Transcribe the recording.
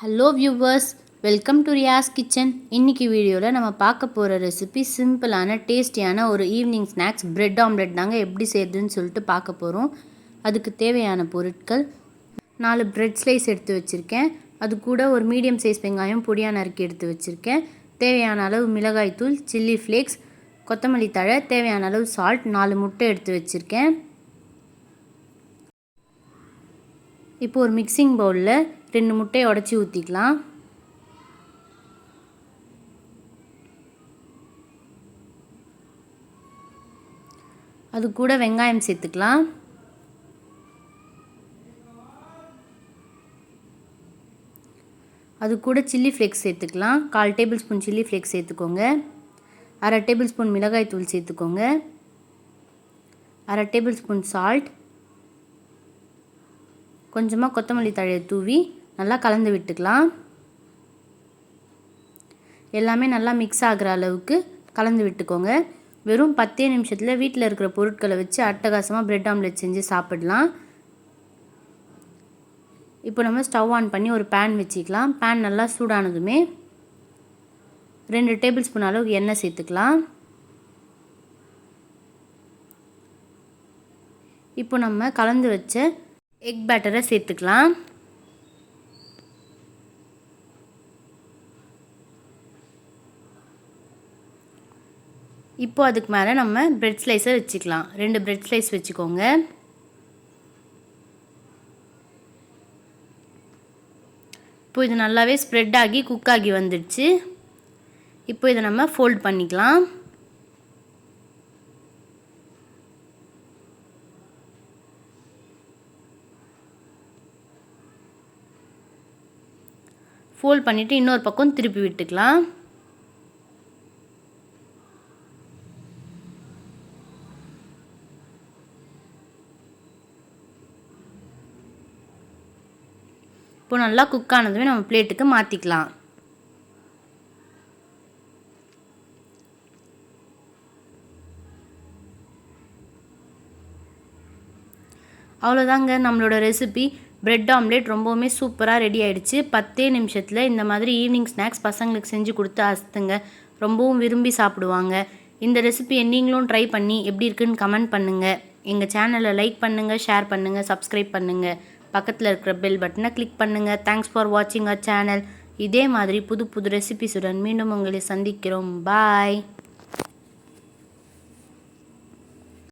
Hello viewers welcome to Riyaz kitchen இன்னைக்கு வீடியோவில் நம்ம பார்க்க போகிற ரெசிபி சிம்பிளான டேஸ்டியான ஒரு ஈவினிங் ஸ்நாக்ஸ் பிரெட் ஆம்லெட் தாங்க எப்படி செய்யுதுன்னு சொல்லிட்டு பார்க்க போகிறோம் அதுக்கு தேவையான பொருட்கள் நாலு பிரெட் ஸ்லைஸ் எடுத்து வச்சுருக்கேன். அது கூட ஒரு மீடியம் சைஸ் வெங்காயம் பொடியாக நறுக்கி எடுத்து வச்சுருக்கேன். தேவையான அளவு மிளகாய்த்தூள் சில்லி ஃப்ளேக்ஸ் கொத்தமல்லி தழை தேவையான அளவு சால்ட் நாலு முட்டை எடுத்து வச்சுருக்கேன். இப்போ ஒரு மிக்சிங் பவுலில் ரெண்டு முட்டையை உடச்சி ஊற்றிக்கலாம் அது கூட வெங்காயம் சேர்த்துக்கலாம். அது கூட சில்லி ஃப்ளேக்ஸ் சேர்த்துக்கலாம். கால் டேபிள் ஸ்பூன் சில்லி ஃப்ளேக்ஸ் சேர்த்துக்கோங்க. அரை டேபிள் ஸ்பூன் மிளகாய் தூள் சேர்த்துக்கோங்க. அரை டேபிள் ஸ்பூன் சால்ட் கொஞ்சமாக கொத்தமல்லி தழையை தூவி நல்லா கலந்து விட்டுக்கலாம். எல்லாமே நல்லா மிக்ஸ் ஆகிற அளவுக்கு கலந்து விட்டுக்கோங்க. வெறும் பத்தே நிமிஷத்தில் வீட்டில் இருக்கிற பொருட்களை வச்சு அட்டகாசமாக பிரெட் ஆம்லெட் செஞ்சு சாப்பிடலாம். இப்போ நம்ம ஸ்டவ் ஆன் பண்ணி ஒரு பேன் வச்சுக்கலாம். பேன் நல்லா சூடானதுமே ரெண்டு டேபிள் ஸ்பூன் அளவுக்கு எண்ணெய் சேர்த்துக்கலாம். இப்போ நம்ம கலந்து வச்ச எக் பேட்டரை சேர்த்துக்கலாம். இப்போ அதுக்கு மேலே நம்ம பிரெட் ஸ்லைஸை வச்சுக்கலாம். ரெண்டு பிரெட் ஸ்லைஸ் வச்சுக்கோங்க. இப்போ இது நல்லாவே ஸ்ப்ரெட் ஆகி குக் ஆகி வந்துடுச்சு. இப்போ இதை நம்ம ஃபோல்ட் பண்ணிக்கலாம். ஃபோல்ட் பண்ணிவிட்டு இன்னொரு பக்கம் திருப்பி விட்டுக்கலாம். இப்போ நல்லா குக் ஆனதுமே நம்ம பிளேட்டுக்கு மாற்றிக்கலாம் அவ்வளோதாங்க நம்மளோட ரெசிபி பிரெட் ஆம்லேட் ரொம்பவுமே சூப்பராக ரெடி ஆகிடுச்சு பத்தே நிமிஷத்தில் இந்த மாதிரி ஈவினிங் ஸ்நாக்ஸ் பசங்களுக்கு செஞ்சு கொடுத்து அசத்துங்க. ரொம்பவும் விரும்பி சாப்பிடுவாங்க. இந்த ரெசிபி நீங்களும் ட்ரை பண்ணி எப்படி இருக்குன்னு கமெண்ட் பண்ணுங்கள் எங்கள் சேனலை லைக் பண்ணுங்கள் ஷேர் பண்ணுங்கள் சப்ஸ்கிரைப் பண்ணுங்கள் பக்கத்தில் இருக்கிற பெல் பட்டனை கிளிக் பண்ணுங்கள் தேங்க்ஸ் ஃபார் வாட்சிங் அ சேனல் இதே மாதிரி புது புது ரெசிபிஸுடன் மீண்டும் உங்களை சந்திக்கிறோம். பாய்